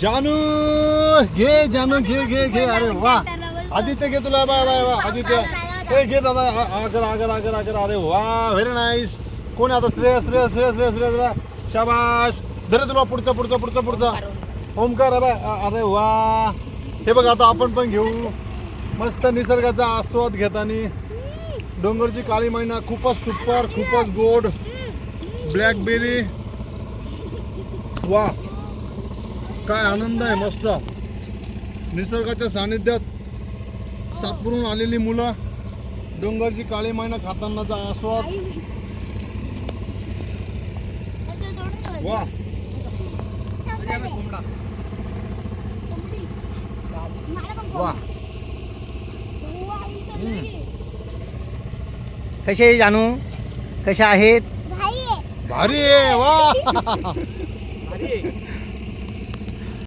जानू घे जानू घे घे घे. अरे वा. आदित्य घे तुला. Bye bye bye. आदित्य. घे दादा. आगर आगर आगर आगर. अरे वा व्हेरी नाईस कोण आता? श्रेय श्रेय श्रेय श्रेय श्रेय श्रेय. शाबाश धरे तुला पुढचा पुढचा पुढचा पुढचा. ओमकार अरे अरे वा. हे बघ आता आपण पण घेऊ. मस्त निसर्गाचा आस्वाद घेताना. डोंगरची काळी मैना खूपच सुपर खूपच गोड. ब्लॅकबेरी. वा. काय आनंद आहे मस्त. निसर्गाच्या सानिध्यात सातपुरून आलेली मुलं डोंगरची काळी मैना खातानाचा आस्वाद. वा. वा. कसे आहे. जानू? कशा आहेत? भारी आहे. वा.